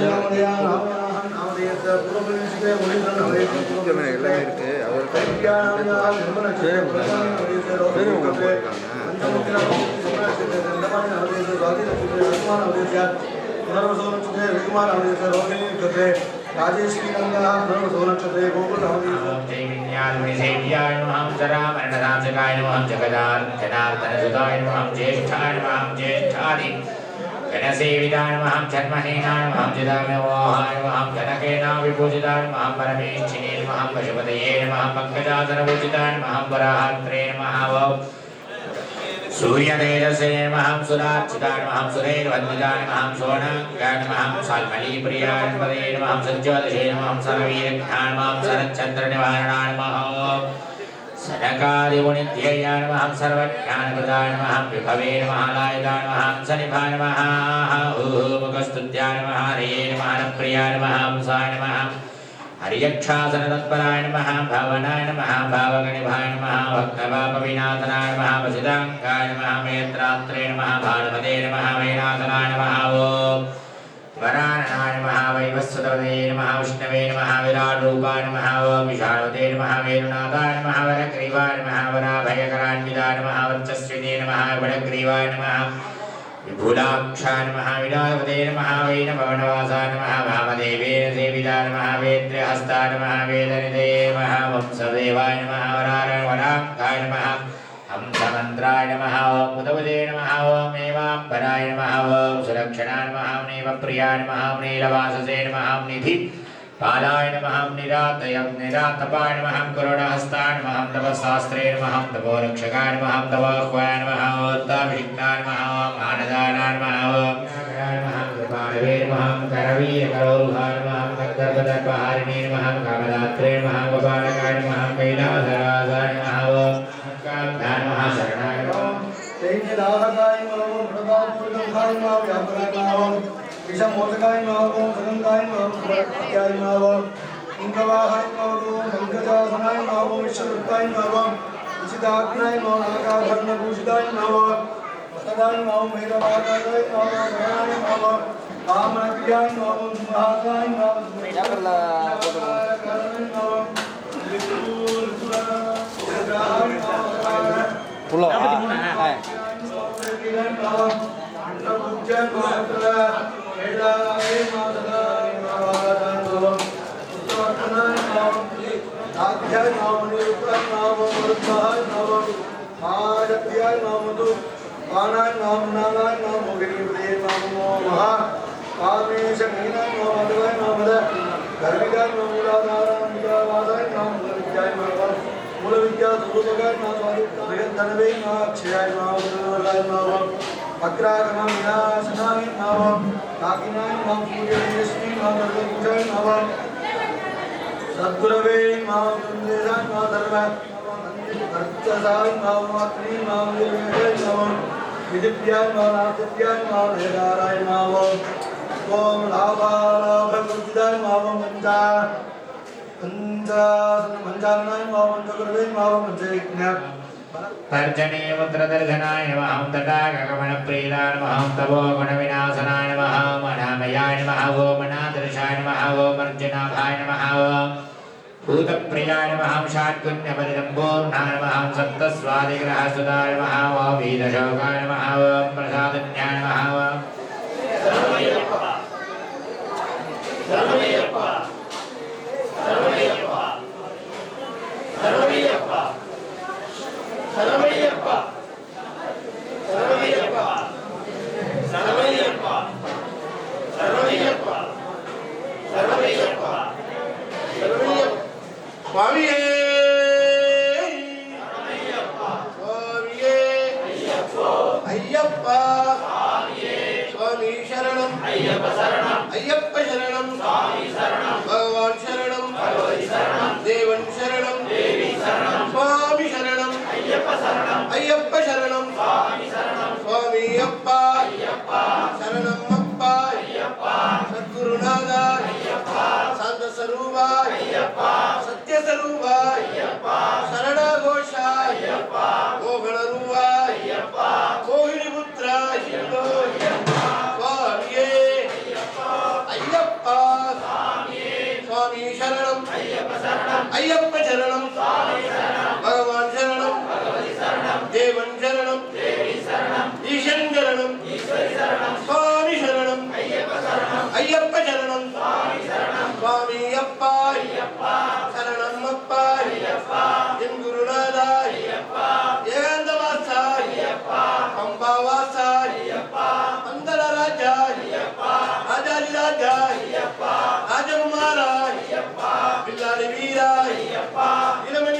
எல்லாமே இருக்கு राजेश की गंगा सोनक्षत्रे गोकुल जैविन्यान्विसेव्याय नमः जरामरणनाशकाय नमः जगदार्जनार्दनसुताय नमः ज्येष्ठाय नमः ज्येष्ठादि गणसेवितान्महं जन्महीनान्महं जिदाम्यमोहान्महं जनकेनाविपूजितान्महं परमेच्छिनीन्महं पशुपतये नमः पङ्कजासनपूजितान्महं वराहन्त्रे नमः वौ। सूर्यतेजसे महं सुरार्चितान्महं सुरैर्वन्दितान्महं सोणाङ्गान्महं साल्मलीप्रियान्पदे नमहं सज्ज्योतिषे नमहं सर्वीरघ्नान्महं शरच्चन्द्रनिवारणान्महम् सज्जोदशे नमः सर्ववीरघ्नाय नमः शरच्चन्द्रनिवारणाय नमः सनकादिगुणिध्ययाय नमः सर्वज्ञानप्रदाय नमः विभवे नमः लायदाय नमः सनिभाय नमः मुखस्तुत्याय नमः हरे नमः प्रियाय नमः हंसाय नमः हरियक्षासनतत्पराय नमः भावनाय नमः भावगणिभाय नमः भक्तपापविनाशनाय नमः वसिताङ्गाय नमः मेत्रात्रे नमः भानुमते नमः वैनाथनाय नमः ॐ वराननाय नमः वैवस्वतवते नमः विष्णवे नमः विराट्रूपाय नमः ॐ विशालवते नमः वेणुनाथाय नमः वरग्रीवाय वरग्रीवाय नमः विपुलाक्षाय नमः विलापते नमः वैनभवनवासाय नमः वामदेवेन सेविताय नमः वेद्यहस्ताय नमः वेदनिधे नमः वंशदेवाय नमः वराराय वराङ्गाय नमः हंसमन्त्राय नमः ॐ मुदवदे नमः ॐ एवाम्बराय नमः ॐ सुरक्षणाय नमः ॐ नेमप्रियाय नमः ॐ नीलवाससे नमः ॐ निधि पालाय नमः ॐ निरातयं निरातपाय नमः ॐ करुणहस्ताय नमः ॐ तपशास्त्रे नमः ॐ तपोरक्षकाय नमः ं तवाह्वाय नमः ॐ ताभिषिक्ताय नमः ॐ आनदानाय नमः ॐ नागाय नमः कृपालवे नमः ॐ करवीरकरोरुहाय नमः ॐ तद्गर्भदर्पहारिणे नमः ॐ कामदात्रे नमः ॐ गोपालकाय नमः ॐ कैलासराजाय नमः ॐ कान्ताय नमः शरणाय नमः दैन्यदाहकाय नमः प्रभापूर्णकाय नमः व्यापकाय नमः விஷமோதகாயினாவோம் சகங்காயினாவோம் குணத்தியாயினாவோம் இங்கவாகாயினாவோம் மங்கஜாசனாயினாவோம் விஸ்வருத்தாயினாவோம் உச்சிதாக்னாயினாவோம் நாகாபரண பூஷிதாயினாவோம் வசதாயினாவோம் மைரவாகாயினாவோம் சரணாயினாவோம் காமனப்பியாயினாவோம் சுமஹாகாயினாவோம் சுமஹாகாயினாவோம் புள்ளவா ஆ மூல வித்யா தூபகாய் நாம் தனவே நாம் அக்ஷயாய் நாம் நாமம் वक्रागम विनाशनाय नमः काकिनाय नमः सूर्यदेशने नमः भगवत्याय नमः सद्गुरवे नमः गुरुदेवाय नमः धर्म भक्तसाय नमः अग्नि नमः देवाय नमः विद्याय नमः राजत्याय नमः भेदाराय नमः ओम लाभालाभ गुरुदाय नमः मंजा मंजा मंजानाय नमः मंजगुरवे नमः मंजयज्ञ तर्जने मुद्रदर्शनाय नमः तटागमनप्रियाय नमः तवो गुणविनाशनाय नमः मनामयाय नमः ओम अनादर्शाय नमः ओम अर्जुनाभाय नमः भूतप्रियाय नमः शाद्गुण्यपरिदम्बोर्णाय नमः सप्तस्वादिग्रहसुताय नमः वीरशोकाय नमः प्रसादन्याय అయ్యప్ప శరణం. అయ్యప్ప శరణం. స్వామి శరణం. భగవాన్ శరణం. దేవన్ శరణం. దేవి శరణం. స్వామి శరణం. అయ్యప్ప శరణం. అయ్యప్ప శరణం. స్వామి శరణం. స్వామి అప్ప. అయ్యప్ప. శరణం అప్ప. అయ్యప్ప. సద్గురునాథ. అయ్యప్ప. శాంత స్వరూప అయ్యప్ప. సత్య స్వరూప అయ్యప్ప. శరణ ఘోష అయ్యప్ప. మోహన రూప. అయ్యప్ప. కోహిని పుత్ర అయ్యప్ప. சுவாமி சரணம். ஐயப்ப சரணம். பகவான் சரணம். தேவன் சரணம். ஈசன் சரணம். சுவாமி சரணம். ஐயப்ப சரணம். சுவாமி அப்பா வீராய் பில்லாரி வீராய் இளமணி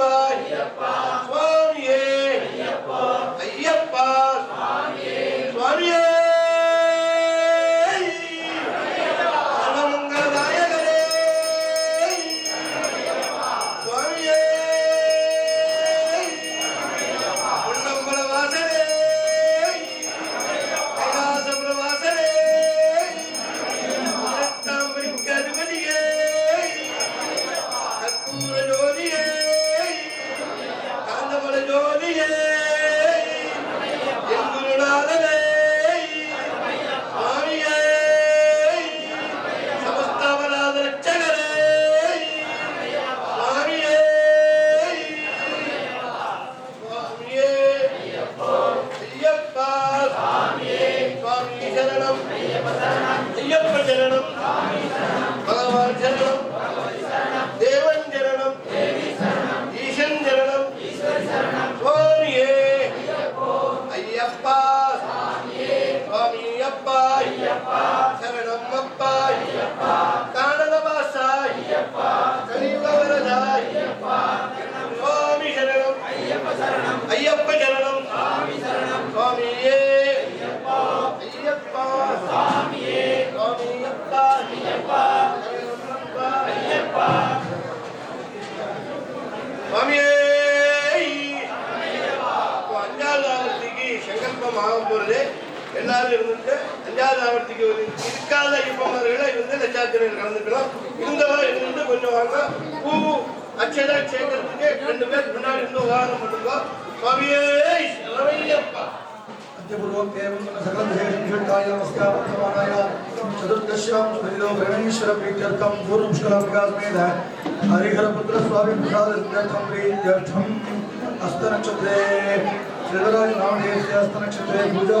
Bhagavad Gita. சரணப்பா தானதவாசா கலியுகவரதா சுவாமி சரணம். ஐயப்ப சரணம். சுவாமியே. ஐயப்பா. சுவாமியே. சுவாமியப்பா. ஐயப்பா. ஐயப்பா. சுவாமியே. அஞ்சாவது சங்கல்பம் ஆகும் பொழுது எல்லாரும் இருந்துட்டு அஞ்சாவது ஆவர்த்திக்கு இருக்காத இப்பவர்களை இருந்து நட்சத்திரம் கலந்துக்கலாம் இருந்தவரை இருந்து கொஞ்சம் வாங்க பூ அச்சதா சேர்க்கறதுக்கு ரெண்டு பேர் முன்னாடி இருந்து உதாரணம் பண்ணுங்க. சுவாமியே ரவையப்பா பூர்வம் தேவம் சகலதேஷாய நமஸ்காரமானாய சதுர்தஷ்யாம் சுபரிதோ பிரமேஸ்வர பீட்டர்த்தம் பூர்வம் ஸ்கலாபிகாஸ்மேத பூஜா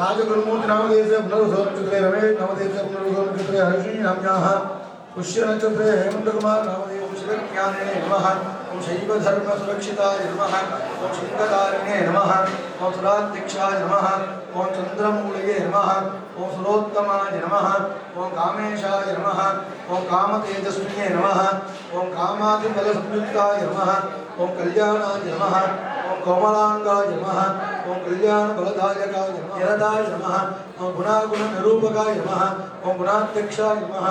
राजगुरुमूर्तिनामदेशे पुनरुधोक्षित्रे रमेश नामदेशे पुनरुधोक्षित्रे हर्षिण्याम्याः पुष्यनक्षत्रे हेमन्तकुमार नामदेशे ज्ञाने नमः ॐ शैवधर्मसुरक्षिताय नमः ॐ शङ्करारिणे नमः ॐ सुराध्यक्षाय नमः ॐ चन्द्रमूलये नमः ॐ सुरोत्तमाय नमः ॐ कामेशाय नमः ॐ कामतेजस्विने नमः ॐ कामादिबलसंयुक्ताय नमः ॐ कल्याणाय नमः ओं कोमलांगाय नमः ओं कल्याणफलदायकाय नमः निरदाय नमः ओं गुणागुणनिरूपकाय नमः ओं गुणाध्यक्षाय नमः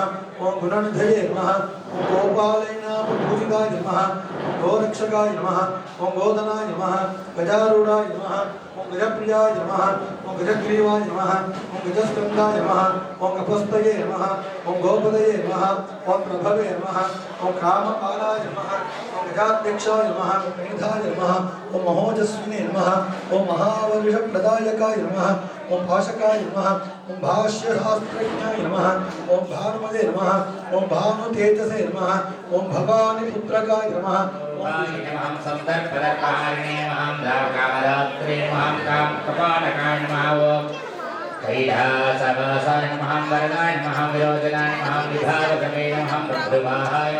ओं गुणनिधये नमः ओं गोपालयनापूजिताय नमः ओं गोरक्षकाय नमः ओं गोदनाय नमः गजारूढ़ाय नमः ओं गजप्रियाय नमः ओं गजग्रीवाय नमः ओं गजस्कंदाय नमः ओं कपस्तये नमः ओं गोपदये नमः ओं प्रभवे नमः ओं कामपालाय नमः ओं गजाध्यक्षाय नमः निधाय नमः ओम महोजस्विने नमः। ओम महावृषप्रदायकाय नमः। ओम भाषकाय नमः। ओम भाष्यशास्त्रज्ञाय नमः। ओम भानुमदे नमः। ओम भानुतेजसे नमः। ओम भवानी पुत्रकाय नमः। ओम महां वरदाय महां विरोचनाय महां विधारकमे महां प्रभुवाहाय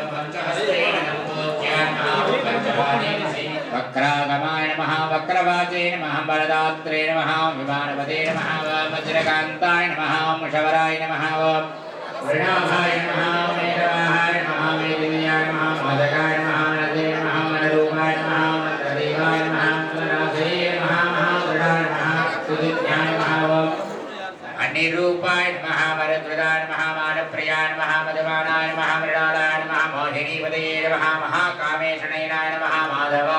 వక్రవాచే నమ వరదాత్రే నమ విమానపదే నమ వజ్రకాంతాయ నమ ముషవరాయ నమ వృణాభాయ నమ మేఘవాహాయ నమ వేదివ్యాయ నమ మదకాయ నమ నదే నమ మనరూపాయ నమ మంత్రదేవాయ నమ మనరాధే నమ మహాదృఢాయ నమ సుదిత్యాయ నమః అనిరూపాయ నమః వరద్రుదాయ నమః మానప్రియాయ నమః మధుమానాయ నమః మృణాలాయ నమః మోహినీపదయే నమః మహాకామేశనయనాయ నమః మాధవాయ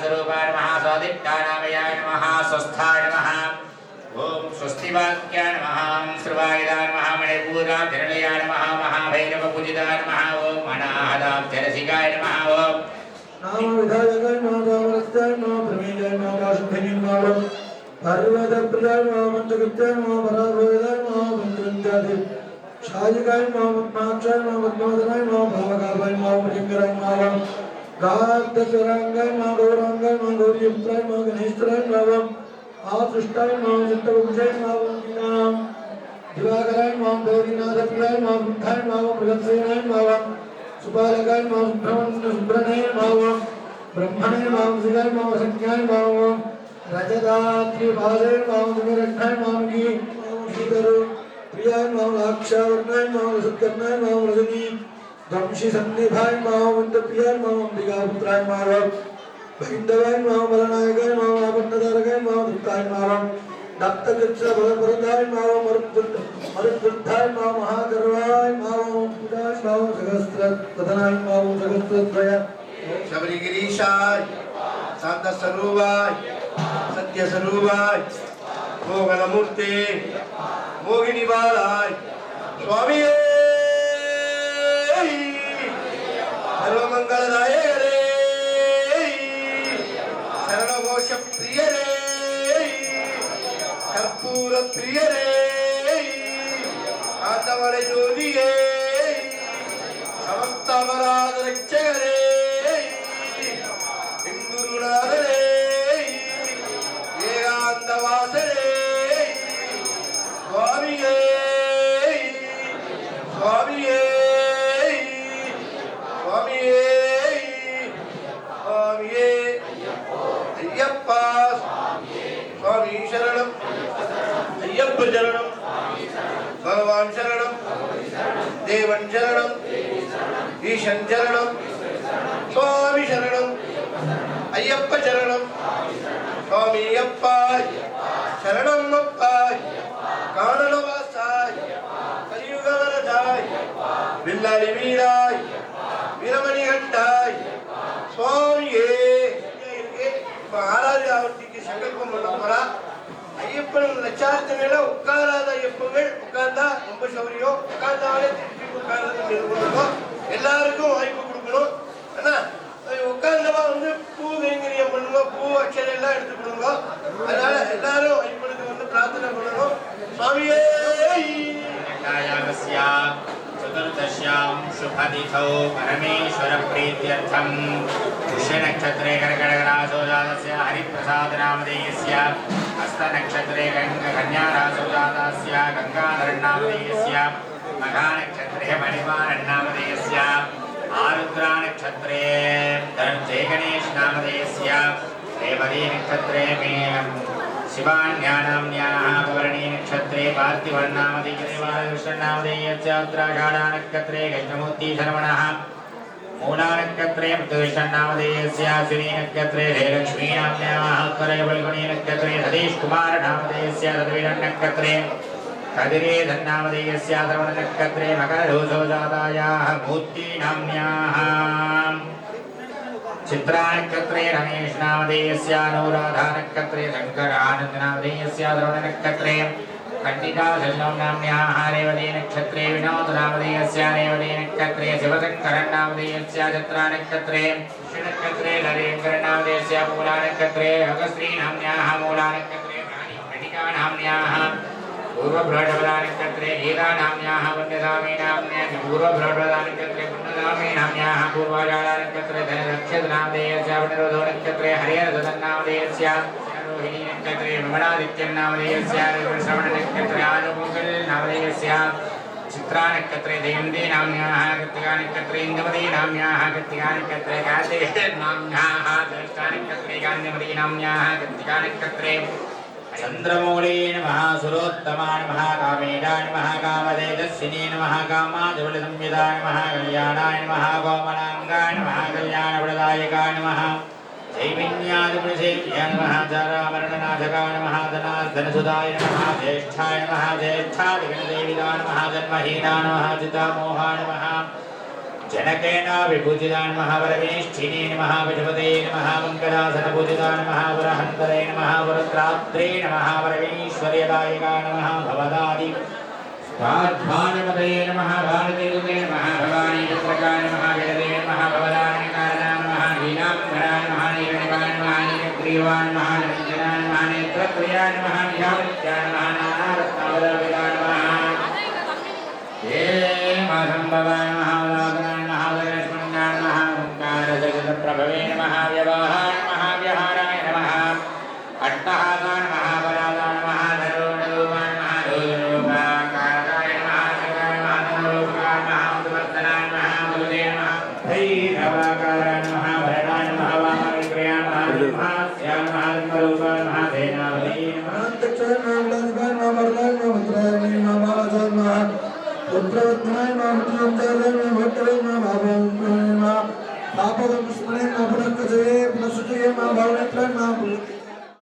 విద్యాస్వరూపాయ నమః స్వాదిష్టానామయాయ నమః స్వస్థాయ నమః. ఓం స్వస్తివాక్యాయ నమః శ్రువాయుధాయ నమః మణిపూరాభిరణయాయ నమః మహాభైరవ పూజితాయ నమః ఓం అనాహదాబ్జరసికాయ నమః ఓం. నామ విధాయకాయ నమః రామరస్తాయ నమః ప్రమేయాయ నమః కాశుభ్యయ నమః పర్వత ప్రియాయ నమః మంచకృత్యాయ నమః. गातचरांगाय माँ गौरांगाय माँ गौरी यंत्राय माँ गणेशत्राय नावम आसुष्टाय माँ चित्तवंशाय नावम कीनाम दिवाकराय माँ गौरीनाथप्रियाय माँ बुद्धाय माँ मृगसेनाय माँ सुपालकाय माँ सुब्रह्मण्य सुब्रणाय माँ ब्रह्मणाय माँ सिगाय माँ संज्ञाय माँ रजदात्रि भादे माँ दुर्रक्षाय माँ की श्रीधरो प्रियाय माँ लाक्षावर्णाय माँ रसकर्णाय माँ रजनी ध्वंसी सन्निभाय माओमंत प्रियाय पुत्राय मारव भगिंदवाय माओ बलनायकाय माओ आपन्नदारकाय माओ दत्ताय मारव दत्त कृत्सा भरदाय माओ मरुद्वृद्धाय महागर्वाय माओ पुराय माओ सहस्त्र तदनाय माओ सहस्त्रद्वय शबरिगिरीशाय शांत स्वरूपाय सत्य स्वरूपाय मोगनमूर्ते मोगिनी स्वामी ಶರಣಗಳದಾಯರೇ ಶರಣಘೋಷ ಪ್ರಿಯರೇ ಕರ್ಪೂರ ಪ್ರಿಯರೇ ಆತವರ ಜೋಲಿಯೇ ಸಮಸ್ತವರ భగవాన్ శరణం దేవన్ శరణం ఈశన్ శరణం స్వామి శరణం అయ్యప్ప శరణం స్వామి అప్పాయ్ శరణం అప్పాయ్ కానలవాసాయ్ కలియుగవరదాయ్ బిల్లాలి వీరాయ్ వీరమణి గట్టాయ్ స్వామి ఏ ఆరాధి ఆవర్తికి సంకల్పం ఉండడం ஐயப்பன் லட்சார்த்தங்கள உட்காராத ஐயப்பங்கள் உட்கார்ந்தா ரொம்ப சௌரியம் உட்கார்ந்தாலே திருப்பி உட்கார்றது நிறுவனம் எல்லாருக்கும் வாய்ப்பு கொடுக்கணும் என்ன உட்கார்ந்தவா வந்து பூ கைங்கரியம் பண்ணுங்க பூ அக்ஷரம் எல்லாம் எடுத்து கொடுங்க அதனால எல்லாரும் ஐயப்பனுக்கு வந்து பிரார்த்தனை பண்ணணும் சுவாமியே ध्यायागस्यां चतुर्दश्यां शुभतिथौ परमेश्वरप्रीत्यर्थं पुष्यनक्षत्रे कर्कटकरासो जातस्य हरिप्रसादनामधेयस्य हस्तनक्षत्रे गङ्ग- कन्यारासो जातस्य गङ्गाधरन्नामधेयस्य मघानक्षत्रे मणिमारन्नामधेयस्य आरुद्रानक्षत्रे जयगणेशनामधेयस्य रेवती नक्षत्रे मे शिवान्यानाम्न्याः पवर्णी नक्षत्रे पार्थिवन्नामधेयस्य कृष्णन्नामधेयस्य उत्तराषाढानक्षत्रे कृष्णमूर्ति शर्मणः मूलानक्षत्रे मृतविष्णनामधेयस्य श्रीनक्षत्रे जयलक्ष्मीनाम्न्याः करयवल्गुणीनक्षत्रे सतीश कुमार नामधेयस्य तद्विरन्नक्षत्रे कदिरेधन्नामधेयस्य श्रवणनक्षत्रे मकरदोषो जातायाः मूर्तीनाम्न्याः चित्रानक्षत्रे रमेश नामधेयस्य अनुराधा नक्षत्रे शङ्कर आनन्द नामधेयस्य द्रवणनक्षत्रे खण्डिता शल्यं नाम्न्याः रेवती नक्षत्रे खण्डिकाधन्नाम्न्याहारेवदे नक्षत्रे विनोदनामधेयस्यारेवदे नक्षत्रे शिवतकरन्नामधेयस्या चत्रा नक्षत्रे नक्षत्रे नरेन्द्रनामधेयस्या मूला नक्षत्रे भगश्रीनाम्न्याः मूला नक्षत्रे खण्डिकानाम्न्याः पूर्वभ्रडवदानक्षत्रे गीतानाम्न्याः पुण्यधामीनाम्न्याः पूर्वभ्रडवदानक्षत्रे पुण्यधामीनाम्न्याः पूर्वाजानक्षत्रे धनरक्षदनामधेयस्या पुनरोधो नक्षत्रे हरिहरधन्नामधेयस्या रोहिणी नक्षत्रे विमलादित्यं नामधेयस्य श्रवणनक्षत्रे आनुमङ्गल नामधेयस्य चित्रानक्षत्रे जयन्ती नाम्न्याः कृत्तिकानक्षत्रे इन्दुमती नाम्न्याः कृत्तिकानक्षत्रे कार्तिके नाम्न्याः ज्येष्ठानक्षत्रे गान्धिमती नाम्न्याः कृत्तिकानक्षत्रे चन्द्रमौळे नमः सुरोत्तमा नमः कामेडाय नमः कामदेजस्विने नमः कामादिबलसंयुधाय नमः कल्याणाय नमः कोमलाङ्गाय नमः कल्याणप्रदायकाय नमः चैतन्यादिपुरुषेभ्यः नमः चारामरणनाथकाय नमः धनार्धनसुधाय नमः ज्येष्ठाय नमः ज्येष्ठादिगणदेविदाय नमः जन्महीना नमः चितामोहाय नमः जनकेन विभूतिदा नमः वरमेष्ठिने नमः विषपते नमः मङ्गलासनपूजिता नमः वरहन्तरे नमः वरत्रात्रे नमः वरमेश्वर्यदायिका नमः भवदादि स्वाध्वानपतये नमः भारतीकृते नमः भवानी पुत्रकाय नमः विदते नमः भवदानकारणा नमः लीलाम्बराय नमः नीरणिकाय नमः नीलग्रीवाय नमः निरञ्जनाय नमः नेत्रप्रियाय नमः निशावृत्याय नमः नानारत्नावदाविदाय नमः हे महम्भवाय नमः वदागनाय नमः वरलक्ष्मणाय